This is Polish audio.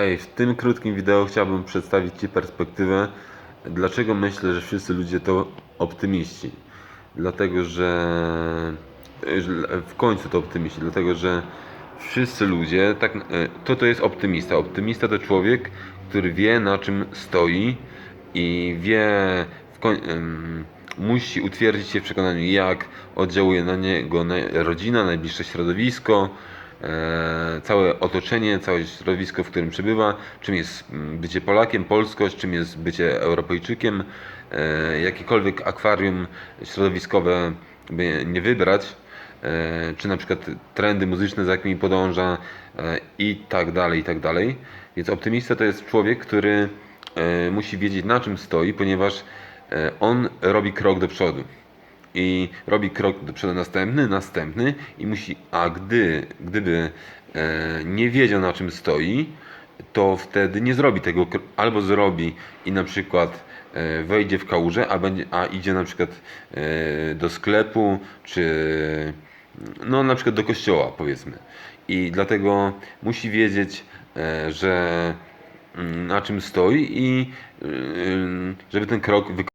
Hej, w tym krótkim wideo chciałbym przedstawić Ci perspektywę, dlaczego myślę, że wszyscy ludzie to optymiści. Dlatego, że że w końcu to optymiści, dlatego, że wszyscy ludzie, tak, e, to to jest optymista. Optymista to człowiek, który wie na czym stoi i wie, musi utwierdzić się w przekonaniu, jak oddziałuje na niego na- rodzina, najbliższe środowisko, e, całe otoczenie, całe środowisko, w którym przebywa, czym jest mm, bycie Polakiem, polskość, czym jest bycie Europejczykiem, e, jakiekolwiek akwarium środowiskowe by nie wybrać, e, czy na przykład trendy muzyczne, za jakimi podąża e, i tak dalej, i tak dalej. Więc optymista to jest człowiek, który musi wiedzieć na czym stoi, ponieważ on robi krok do przodu i robi krok do przodu następny, następny i musi, a gdy, gdyby nie wiedział na czym stoi, to wtedy nie zrobi tego, albo zrobi i na przykład e, wejdzie w kałużę, a, będzie, a idzie na przykład e, do sklepu, czy no na przykład do kościoła powiedzmy. I dlatego musi wiedzieć, e, że mm, na czym stoi i żeby ten krok wykonać.